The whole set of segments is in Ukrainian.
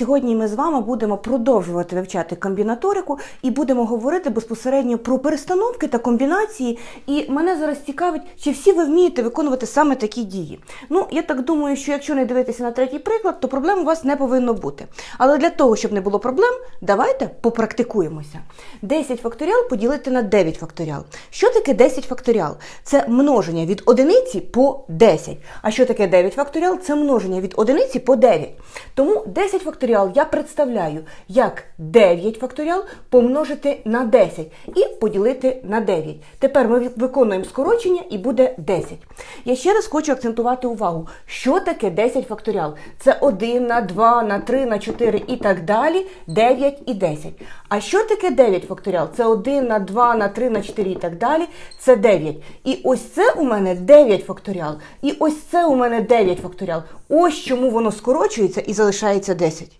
Сьогодні ми з вами будемо продовжувати вивчати комбінаторику і будемо говорити безпосередньо про перестановки та комбінації. І мене зараз цікавить, чи всі ви вмієте виконувати саме такі дії. Ну, я так думаю, що якщо не дивитися на третій приклад, то проблем у вас не повинно бути. Але для того, щоб не було проблем, давайте попрактикуємося. 10 факторіал поділити на 9 факторіал. Що таке 10 факторіал? Це множення від одиниці по 10. А що таке 9 факторіал? Це множення від одиниці по 9. Тому 10 факторіал я представляю як 9 факторіал помножити на 10 і поділити на 9. Тепер ми виконуємо скорочення і буде 10. Я ще раз хочу акцентувати увагу, що таке 10 факторіал. Це 1 на 2, на 3, на 4 і так далі, 9 і 10. А що таке 9 факторіал? Це 1 на 2, на 3, на 4 і так далі, це 9. І ось це у мене 9 факторіал. І ось це у мене 9 факторіал. Ось чому воно скорочується і залишається 10.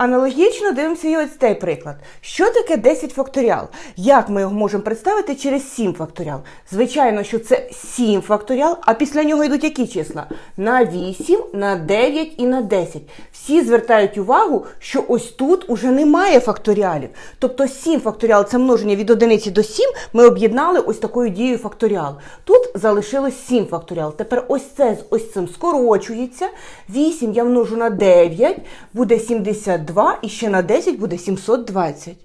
Аналогічно дивимося і ось цей приклад. Що таке 10 факторіал? Як ми його можемо представити через 7 факторіал? Звичайно, що це 7 факторіал, а після нього йдуть які числа? На 8, на 9 і на 10. Всі звертають увагу, що ось тут уже немає факторіалів. Тобто 7 факторіал це множення від 1 до 7, ми об'єднали ось такою дією факторіал. Тут залишилось 7 факторіал. Тепер ось це з ось цим скорочується. 8 я множу на 9, буде 72, і ще на 10 буде 720.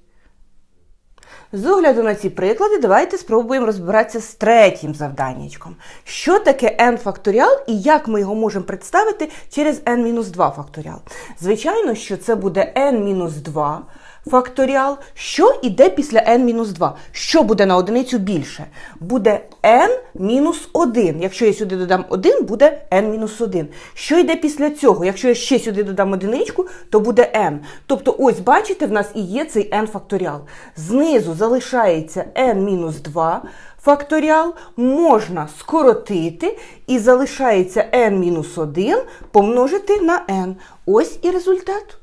З огляду на ці приклади, давайте спробуємо розбиратися з третім завданнячком. Що таке n факторіал і як ми його можемо представити через n-2 факторіал? Звичайно, що це буде n-2 факторіал, що йде після n-2. Що буде на одиницю більше? Буде n-1. Якщо я сюди додам 1, буде n-1. Що йде після цього? Якщо я ще сюди додам одиничку, то буде n. Тобто, ось, бачите, в нас і є цей n факторіал. Знизу залишається n-2 факторіал, можна скоротити і залишається n-1 помножити на n. Ось і результат.